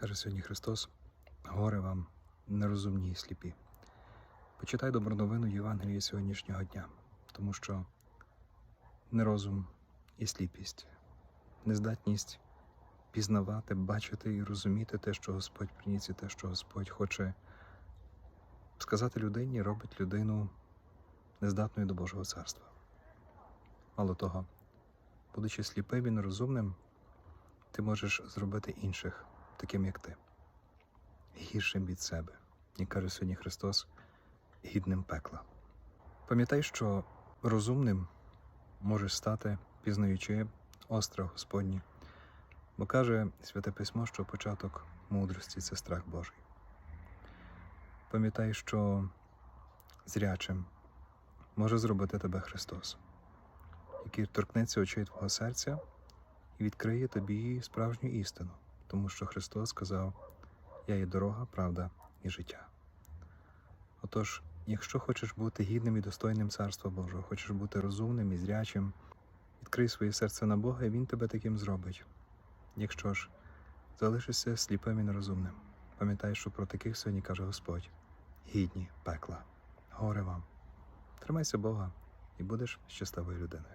Каже сьогодні Христос, горе вам, нерозумні і сліпі. Почитай добру новину Євангелії сьогоднішнього дня, тому що нерозум і сліпість, нездатність пізнавати, бачити і розуміти те, що Господь приніс, і те, що Господь хоче сказати людині, робить людину нездатною до Божого царства. Мало того, будучи сліпим і нерозумним, ти можеш зробити інших таким, як ти, гіршим від себе, як каже сьогодні Христос, гідним пекла. Пам'ятай, що розумним можеш стати, пізнаючи острах Господні, бо каже Святе Письмо, що початок мудрості це страх Божий. Пам'ятай, що зрячим може зробити тебе Христос, який торкнеться очей твого серця і відкриє тобі справжню істину, тому що Христос сказав: Я є дорога, правда і життя. Отож, якщо хочеш бути гідним і достойним Царства Божого, хочеш бути розумним і зрячим, відкрий своє серце на Бога, і Він тебе таким зробить. Якщо ж залишишся сліпим і нерозумним, пам'ятай, що про таких сьогодні каже Господь: гідні пекла, горе вам. Тримайся Бога і будеш щасливою людиною.